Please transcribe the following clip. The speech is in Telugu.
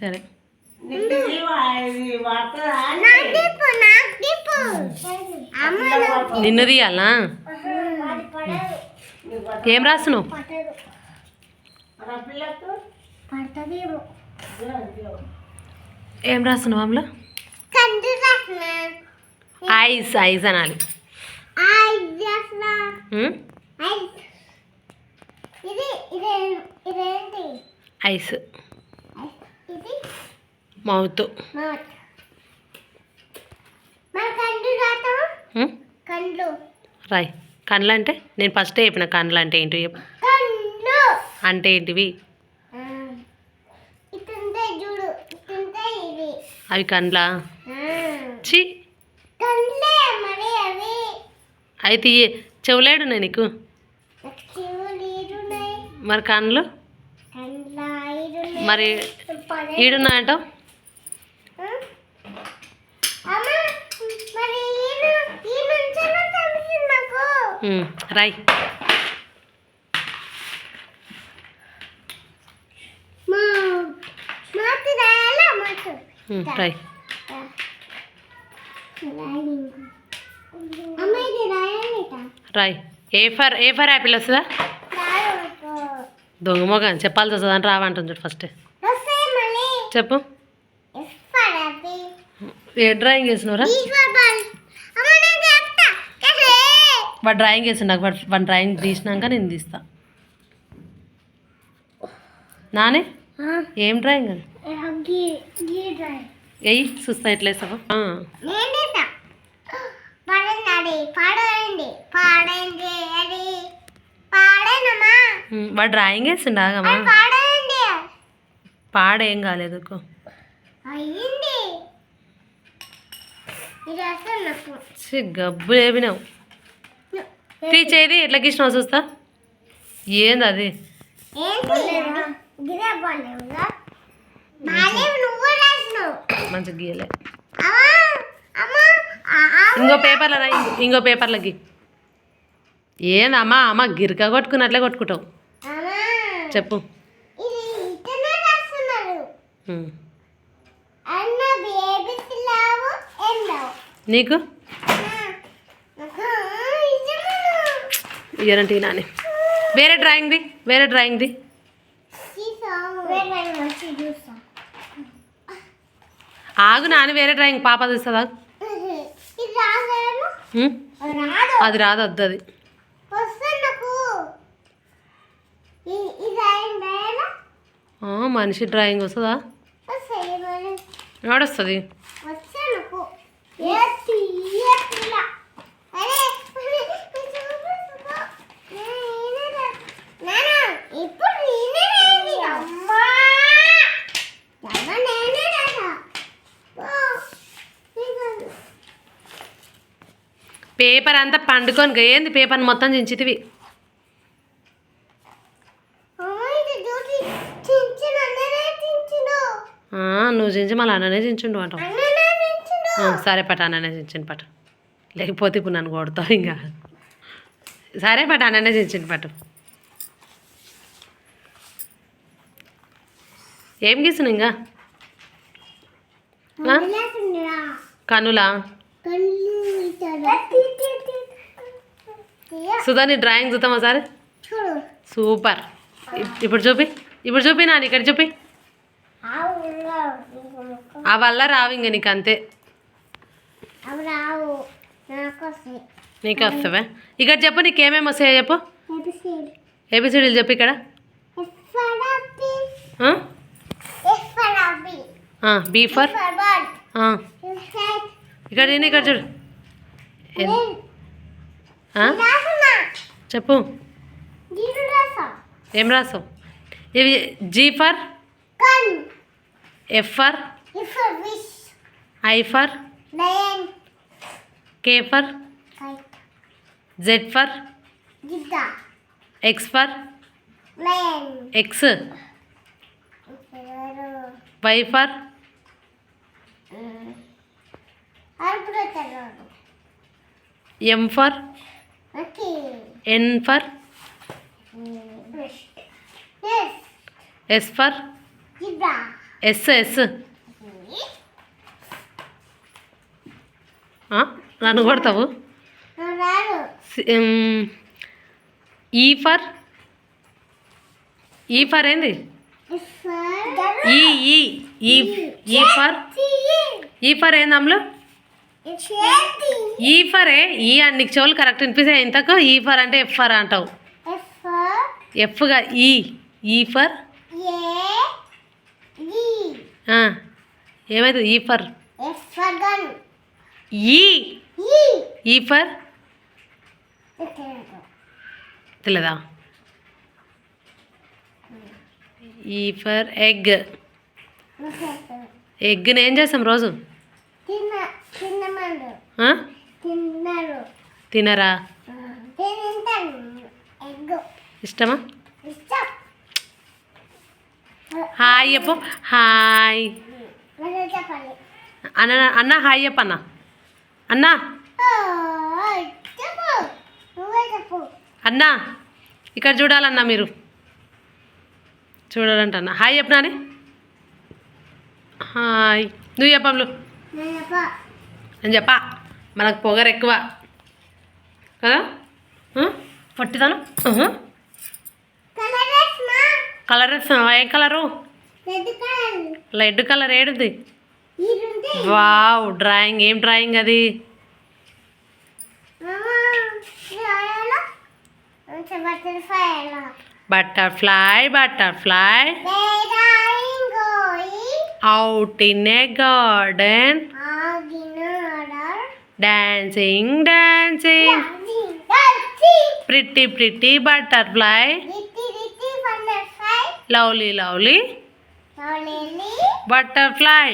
సరే. నిన్ను తీయాలా? ఏం రాస్తున్నావు? ఇదిగో. ఏం రాస్తున్నావు అమ్మ కంటి రాసిన ఐస్ ఐస్ అనాలి. ఇది ఇదే ఇదేంటి? ఐస్. మౌత్. రాయ్ కండ్లు అంటే నేను ఫస్ట్ చెప్పిన కండ్లు అంటే ఏంటి చెప్పు. అంటే ఏంటివి? అవి కండ్లా? చి అయితే చెవులేడు నేను నీకు? మరి కండ్ల ఈడున్నాయి మరి పడే- ఈడున్నా అంటావు ఆ? అమ్మ మరి ఈడు ఈ నుంచెలా తెలిసింది నాకు ఉమ్, రాయ్. రాయ్. Roy. A for A for apple వస్తుందా? దొంగ మొగ. చెప్పాల్సి వస్తుందా అని రావంటుంది చూడు ఫస్ట్ చెప్పు. ఏ డ్రాయింగ్ వేసినవరా వాడు డ్రాయింగ్ వేసిండు నాకు వాడు డ్రాయింగ్ తీసినాక నేను తీస్తా. నానే? ఏం డ్రాయింగ్ అది? ఎయ్యి చూస్తా ఎట్లా వేసావా పాడండి పాడండి పాడండి అది పాడేనమ్మా ఉమ్, వాడు డ్రాయింగ్ వేసిండు ఆగమ్మా పాడేం కాలేదు గబ్బు లేపినావు. తీసేది ఎట్లా గీసినావు చూస్తా? ఏంది అది? మంచిగా గీయలే. ఇంకో పేపర్లో రా ఇంకో పేపర్లకి. ఏందమ్మా అమ్మ గిరిక కొట్టుకున్నట్లే కొట్టుకుంటావు. ఎండవు నీకు? ఇయరంటీ నాని. వేరే డ్రాయింగ్ది వేరే డ్రాయింగ్ది. ఆగు నాని వేరే డ్రాయింగ్ పాప చూస్తుందా అది రాదు. వద్దు అది వస్తుంది నాకు ఇ- ఇది అయిందా ఆ, మనిషి డ్రాయింగ్ వస్తుందా వస్తాయి మరి ఎవడొస్తుంది వచ్చా నాకు ఏ తీయ పిల్ల అరే చూపిస్తుకో. నేనే రా- నాన్న, ఇప్పుడు నేనే రాయాలి. అమ్మా అమ్మ, మనిషి డ్రాయింగ్ వస్తుందా? ఆడొస్తుంది పేపర్ అంతా పండుకొని ఏంది పేపర్ని మొత్తం చించితివి అమ్మ, ఇది చూసి చించిన అన్ననే చించును. ఆ, చించి మళ్ళీ అన్ననే చించుండు. ఆ, సరే పట అన్ననే చించండి పట. లేకపోతే ఇప్పుడు నన్ను కొడతావు ఇంకా. సరే పట అన్ననే చించండి పట్టు ఏం గీస్తున్నావు ఇంకా. కనులా. సుధా నీ డ్రాయింగ్ చూద్దామా సరే? సూపర్. ఇప్- ఇప్పుడు చూపి ఇప్పుడు చూపి నాని ఇక్కడ చూపి. ఆ వల్ల రావు ఇంక నీకు అంతే నాకు వస్తావా ఇక్కడ చెప్పు నీకు ఏమేమి వస్తాయో చెప్పు. ఏబిసిడీలు చెప్పు ఇక్కడ. B for? ఇక్కడ ఇక్కడ చూడు. చెప్పు. ఏం రాసావు? ఇవి G for F for F for wish I for lion K for kite Z for Gidda X for lion X Y for అర్పుడతారు M for okay N for S S for Zebra. S S. నన్ను కొడతావు? ఈ ఫర్? ఈ ఫర్ ఏంది? ఈ ఈ ఈ ఈ ఫర్? ఈ ఫర్ ఏంది అమ్ములు? ఈ ఫర్? ఏ ఈ అని నీకు చెవులు కరెక్ట్ వినిపిస్తాయి ఇంతకు? ఈ ఫర్ అంటే ఎఫ్ ఫర్ అంటావు. ఎఫ్గా ఈ ఈ ఫర్? ఏమైతుంది? ఈ ఫర్. ఈ. ఈ. ఫర్? తెలియదా ఈ ఫర్ ఎగ్. ఎగ్ని ఏం చేస్తాం రోజు? తినరా? ఇష్టమా? ఇష్టం. హాయ్ చెప్పు. హాయ్. అన్న అన్న హాయ్ చెప్పు అన్న. అన్న. అన్న ఇక్కడ చూడాలన్నా మీరు. చూడాలంట అన్న. హాయ్ చెప్పినాని హాయ్. నువ్వు చెప్పమ్లు చెప్ప అని చెప్పా. మనకు పొగరు ఎక్కువ కదా ఆ? కలర్ ఏ కలరు? రెడ్ కలర్ ఏడుది? వావ్ డ్రాయింగ్ ఏం డ్రాయింగ్ అది? Butterfly butterfly out in a garden dancing dancing pretty pretty butterfly lovely lovely butterfly.